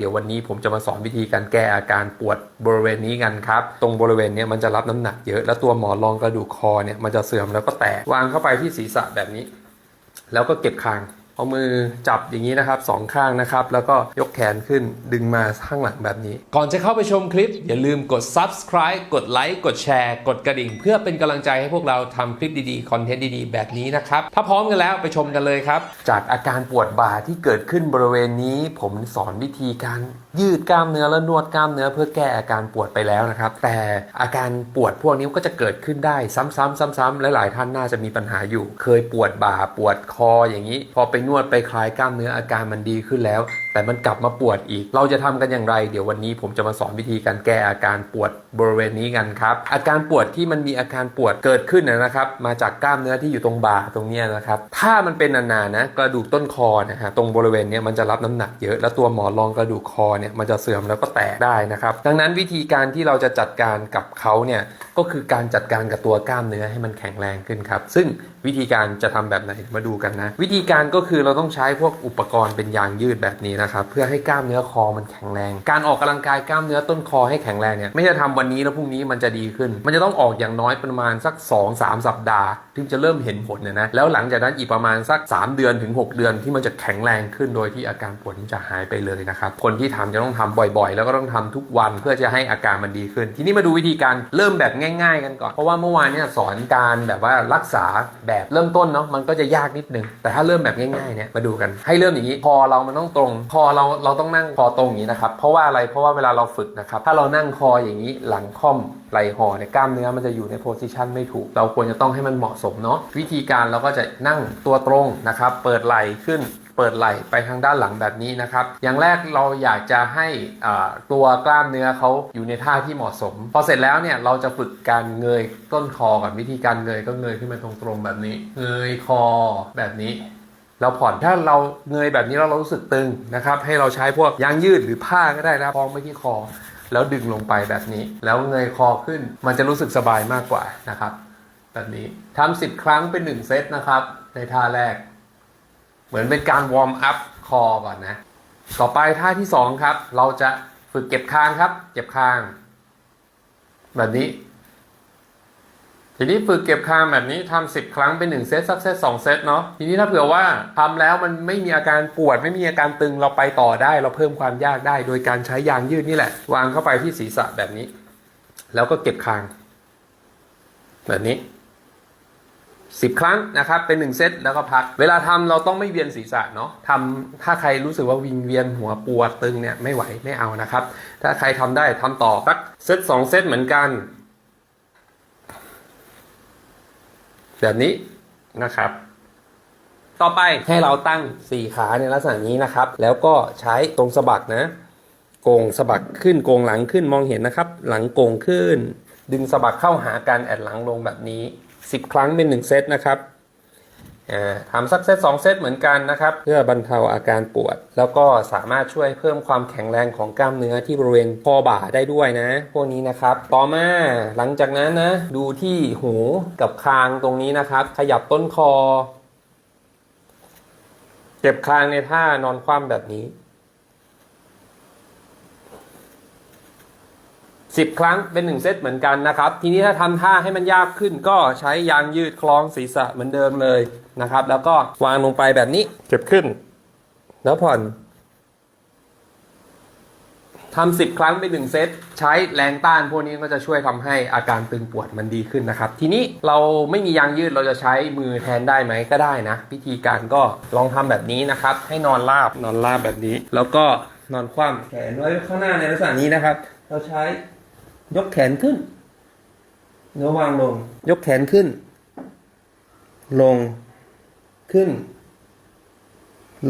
เดี๋ยววันนี้ผมจะมาสอนวิธีการแก้อาการปวดบริเวณนี้กันครับ ตรงบริเวณนี้มันจะรับน้ำหนักเยอะ แล้วตัวหมอนรองกระดูกคอเนี่ยมันจะเสื่อมแล้วก็แตก วางเข้าไปที่ศีรษะแบบนี้ แล้วก็เก็บคาง เอามือจับอย่างนี้นะครับสองข้างนะครับ แล้วก็ยกแขนขึ้นดึงมาข้างหลังแบบนี้ ก่อนจะเข้าไปชมคลิป อย่าลืมกด subscribe กดไลค์กดแชร์ กดกระดิ่ง เพื่อเป็นกำลังใจให้พวกเราทำคลิปดีๆ คอนเทนต์ดีๆ แบบนี้นะครับ ถ้าพร้อมกันแล้วไปชมกันเลยครับ จากอาการปวดบ่าที่เกิดขึ้นบริเวณนี้ ผมสอนวิธีการยืดกล้ามเนื้อและนวดกล้ามเนื้อเพื่อแก้อาการปวดไปแล้วนะครับ แต่อาการปวดพวกนี้ก็จะเกิดขึ้นได้ซ้ำๆซ้ำๆหลายๆท่านน่าจะมีปัญหาอยู่ เคยปวดบ่าปวดคออย่างนี้ พอไปนวดไปคลายกล้ามเนื้ออาการมันดีขึ้นแล้ว แต่มันกลับมาปวดอีก เราจะทำกันอย่างไร เดี๋ยววันนี้ผมจะมาสอนวิธีการแก้อาการปวดบริเวณนี้กันครับ อาการปวดที่มันมีอาการปวดเกิดขึ้นนะครับ มาจากกล้ามเนื้อที่อยู่ตรงบ่าตรงนี้นะครับ ถ้ามันเป็นนานๆนะกระดูกต้นคอนะฮะตรงบริเวณนี้มันจะรับน้ำหนักเยอะ แล้วตัวหมอนรองกระดูกคอเนี่ยมันจะเสื่อมแล้วก็แตกได้นะครับ ดังนั้นวิธีการที่เราจะจัดการกับเขาเนี่ยก็คือการจัดการกับตัวกล้ามเนื้อให้มันแข็งแรงขึ้นครับ ซึ่ง วิธีการจะทำแบบไหนมาดูกันนะ วิธีการก็คือเราต้องใช้พวกอุปกรณ์เป็นยางยืดแบบนี้นะครับ เพื่อให้กล้ามเนื้อคอมันแข็งแรง การออกกำลังกายกล้ามเนื้อต้นคอให้แข็งแรงเนี่ยไม่ใช่ทำวันนี้แล้วพรุ่งนี้มันจะดีขึ้น มันจะต้องออกอย่างน้อยประมาณสัก 2-3 สัปดาห์ถึงจะเริ่มเห็นผลเนี่ยนะแล้วหลังจากนั้นอีกประมาณสัก 3 เดือนถึง 6 เดือนที่มันจะแข็งแรงขึ้นโดยที่อาการปวดมันจะหายไปเลยนะครับคนที่ทำจะต้องทำบ่อยๆ แล้วก็ต้องทำทุกวันเพื่อจะให้อาการมันดีขึ้น ทีนี้มาดูวิธีการเริ่มแบบง่าย ๆ กันก่อน เพราะว่าเมื่อวานเนี่ยสอนการแบบว่ารักษาแบบเริ่มต้นเนาะมันก็จะยากนิดนึง แต่ถ้าเริ่มแบบง่ายๆเนี่ยมาดูกันให้เริ่มอย่างนี้คอเรามันต้องตรงคอเราเราต้องนั่งคอตรงอย่างนี้นะครับเพราะว่าอะไรเพราะว่าเวลาเราฝึกนะครับถ้าเรานั่งคออย่างนี้หลังค่อม ไหล่ห่อในยกล้ามเนื้อมันจะอยู่ในโพสิชันไม่ถูก เราควรจะต้องให้มันเหมาะสมเนาะวิธีการเราก็จะนั่งตัวตรงนะครับ เปิดไหล่ขึ้นเปิดไหล่ไปทางด้านหลังแบบนี้นะครับ อย่างแรกเราอยากจะให้ตัวกล้ามเนื้อเขาอยู่ในท่าที่เหมาะสม พอเสร็จแล้วเนี่ยเราจะฝึกการเงยต้นคอก่อนวิธีการเงยก็เงยขึ้นมาตรงๆแบบนี้ เงยคอแบบนี้ เราผ่อนถ้าเราเงยแบบนี้แล้วเรารู้สึกตึงนะครับ ให้เราใช้พวกยางยืดหรือผ้าก็ได้นะคล้องไปที่คอ แล้วดึงลงไปแบบนี้ แล้วเงยคอขึ้น มันจะรู้สึกสบายมากกว่านะครับ แบบนี้ทำสิบครั้งเป็นหนึ่งเซตนะครับ ในท่าแรก เหมือนเป็นการวอร์มอัพคอก่อนนะ ต่อไปท่าที่สองครับ เราจะฝึกเก็บคางครับ เก็บคาง แบบนี้ ทีนี้ฝึกเก็บคางแบบนี้ทำสิบครั้งเป็นหนึ่งเซตสักเซตสองเซตเนาะทีนี้ถ้าเผื่อว่าทำแล้วมันไม่มีอาการปวดไม่มีอาการตึงเราไปต่อได้ เราเพิ่มความยากได้ โดยการใช้ยางยืดนี่แหละ วางเข้าไปที่ศีรษะแบบนี้ แล้วก็เก็บคาง แบบนี้สิบครั้งนะครับเป็นหนึ่งเซตแล้วก็พัก เวลาทำเราต้องไม่เวียนศีรษะเนาะทำถ้าใครรู้สึกว่าวิงเวียนหัวปวดตึงเนี่ยไม่ไหวไม่เอานะครับ ถ้าใครทำได้ทำต่อสักเซตสองเซตเหมือนกัน แบบนี้นะครับ ต่อไปให้เราตั้งสี่ขาในลักษณะนี้นะครับ แล้วก็ใช้ตรงสะบักนะ โกงสะบักขึ้นโกงหลังขึ้นมองเห็นนะครับ หลังโกงขึ้น ดึงสะบักเข้าหากันแอดหลังลงแบบนี้ 10 ครั้งเป็น1เซตนะครับ ทำสักเซตสองเซตเหมือนกันนะครับ เพื่อบรรเทาอาการปวด แล้วก็สามารถช่วยเพิ่มความแข็งแรงของกล้ามเนื้อที่บริเวณคอบ่าได้ด้วยนะ พวกนี้นะครับ ต่อมาหลังจากนั้นนะ ดูที่หูกับคางตรงนี้นะครับ ขยับต้นคอเก็บคางในท่านอนคว่ำแบบนี้ สิบครั้งเป็นหนึ่งเซตเหมือนกันนะครับ ทีนี้ถ้าทำท่าให้มันยากขึ้นก็ใช้ยางยืดคล้องศีรษะเหมือนเดิมเลยนะครับ แล้วก็วางลงไปแบบนี้เก็บขึ้น แล้วผ่อนทำสิบครั้งเป็นหนึ่งเซต ใช้แรงต้านพวกนี้ก็จะช่วยทำให้อาการตึงปวดมันดีขึ้นนะครับ ทีนี้เราไม่มียางยืดเราจะใช้มือแทนได้ไหมก็ได้นะวิธีการก็ลองทำแบบนี้นะครับ ให้นอนราบนอนราบแบบนี้ แล้วก็นอนคว่ำแขนไว้ข้างหน้าในลักษณะนี้นะครับ เราใช้ ยกแขนขึ้นเนื้อวางลง ยกแขนขึ้น ลงขึ้น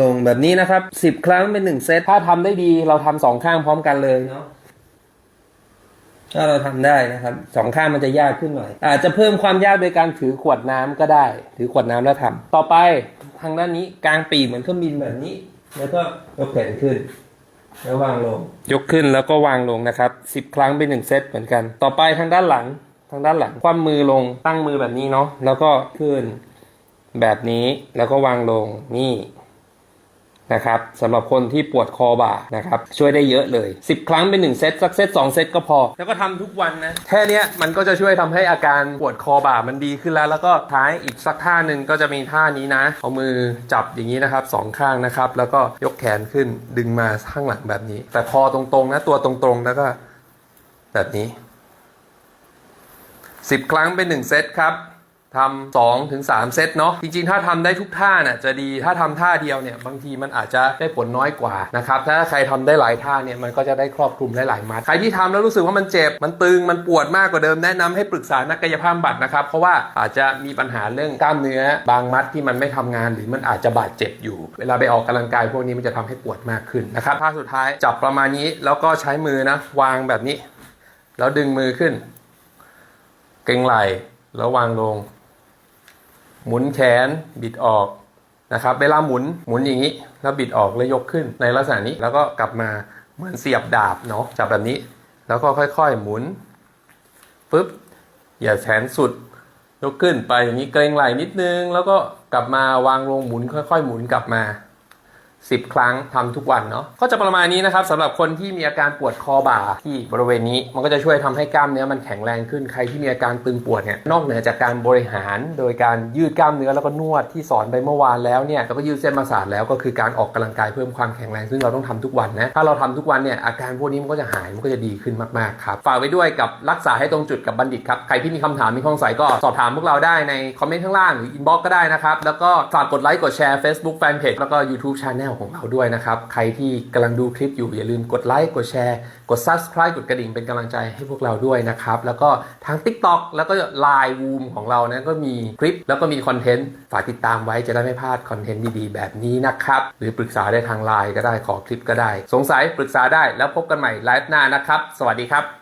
ลงแบบนี้นะครับสิบครั้งเป็นหนึ่งเซตถ้าทำได้ดีเราทำสองข้างพร้อมกันเลยเนาะถ้าเราทำได้นะครับสองข้างมันจะยากขึ้นหน่อย อาจจะเพิ่มความยากโดยการถือขวดน้ำก็ได้ ถือขวดน้ำแล้วทำต่อไปทางด้านนี้กลางปีเหมือนเครื่องบินแบบนี้ แล้วก็ยกแขนขึ้น แล้ววางลง ยกขึ้นแล้วก็วางลงนะครับสิบครั้งเป็นหนึ่งเซตเหมือนกัน ต่อไปทางด้านหลัง ทางด้านหลังคว่ำมือลงตั้งมือแบบนี้เนาะแล้วก็ขึ้นแบบนี้แล้วก็วางลงนี่ นะครับสำหรับคนที่ปวดคอบ่านะครับช่วยได้เยอะเลย 10 ครั้งเป็น 1 เซตสักเซต2เซตก็พอ แล้วก็ทำทุกวันนะแค่นี้มันก็จะช่วยทำให้อาการปวดคอบ่ามันดีขึ้นแล้ว แล้วก็ท้ายอีกสักท่าหนึ่งก็จะมีท่านี้นะ เอามือจับอย่างนี้นะครับสองข้างนะครับ แล้วก็ยกแขนขึ้นดึงมาข้างหลังแบบนี้ แต่คอตรงๆนะตัวตรงๆแล้วก็แบบนี้ 10 ครั้งเป็น 1 เซตครับ ทำสองถึงสามเซตเนาะจริงๆ ถ้าทำได้ทุกท่าน่ะจะดีถ้าทำท่าเดียวเนี่ยบางทีมันอาจจะได้ผลน้อยกว่านะครับถ้าใครทำได้หลายท่าเนี่ยมันก็จะได้ครอบคลุมได้หลายมัดใครที่ทำแล้วรู้สึกว่ามันเจ็บมันตึงมันปวดมากกว่าเดิมแนะนำให้ปรึกษานักกายภาพบำบัดนะครับเพราะว่าอาจจะมีปัญหาเรื่องกล้ามเนื้อบางมัดที่มันไม่ทำงานหรือมันอาจจะบาดเจ็บอยู่ เวลาไปออกกำลังกายพวกนี้มันจะทำให้ปวดมากขึ้นนะครับท่าสุดท้ายจับประมาณนี้แล้วก็ใช้มือนะวางแบบนี้ แล้วดึงมือขึ้น เกรงไหลแล้ววางลง หมุนแขนบิดออกนะครับเวลาหมุนหมุนอย่างนี้ แล้วบิดออกแล้วยกขึ้นในลักษณะนี้แล้วก็กลับมาเหมือนเสียบดาบเนาะจับแบบนี้ แล้วก็ค่อยๆหมุนปุ๊บอย่าแขนสุด ยกขึ้นไปอย่างนี้เกรงไหล่นิดนึง แล้วก็กลับมาวางลงหมุนค่อย ๆ หมุนกลับมา 10 ครั้งทำทุกวันเนาะก็จะประมาณนี้นะครับสำหรับคนที่มีอาการปวดคอบ่าที่บริเวณนี้ มันก็จะช่วยทำให้กล้ามเนื้อมันแข็งแรงขึ้นใครที่มีอาการตึงปวดเนี่ยนอกเหนือจากการบริหาร โดยการยืดกล้ามเนื้อแล้วก็นวดที่สอนไปเมื่อวานแล้วเนี่ยแล้วก็ยืดเส้นประสาทแล้วก็คือการออกกำลังกายเพิ่มความแข็งแรงซึ่งเราต้องทำทุกวันนะถ้าเราทำทุกวันเนี่ยอาการพวกนี้มันก็จะหายมันก็จะดีขึ้นมากๆครับฝากไว้ด้วยกับรักษาให้ตรงจุดกับบัณฑิตครับใครที่มีคำถามมีข้อสงสัยก็สอบถามพวกเราได้ในคอมเมนต์ข้างล่างหรืออินบ็อกก็ได้นะครับแล้วก็ฝากกดไลค์กดแชร์ Facebook Fanpage แล้วก็ YouTube Channel ของเราด้วยนะครับ ใครที่กำลังดูคลิปอยู่อย่าลืมกดไลค์กดแชร์ กด Subscribe กดกระดิ่งเป็นกำลังใจให้พวกเราด้วยนะครับ แล้วก็ทาง TikTok แล้วก็ Line Woom ของเรานะก็มีคลิปแล้วก็มีคอนเทนต์ฝากติดตามไว้จะได้ไม่พลาดคอนเทนต์ดีๆ แบบนี้นะครับ หรือปรึกษาได้ทาง Line ก็ได้ขอคลิปก็ได้ สงสัยปรึกษาได้แล้วพบกันใหม่ไลฟ์หน้านะครับ สวัสดีครับ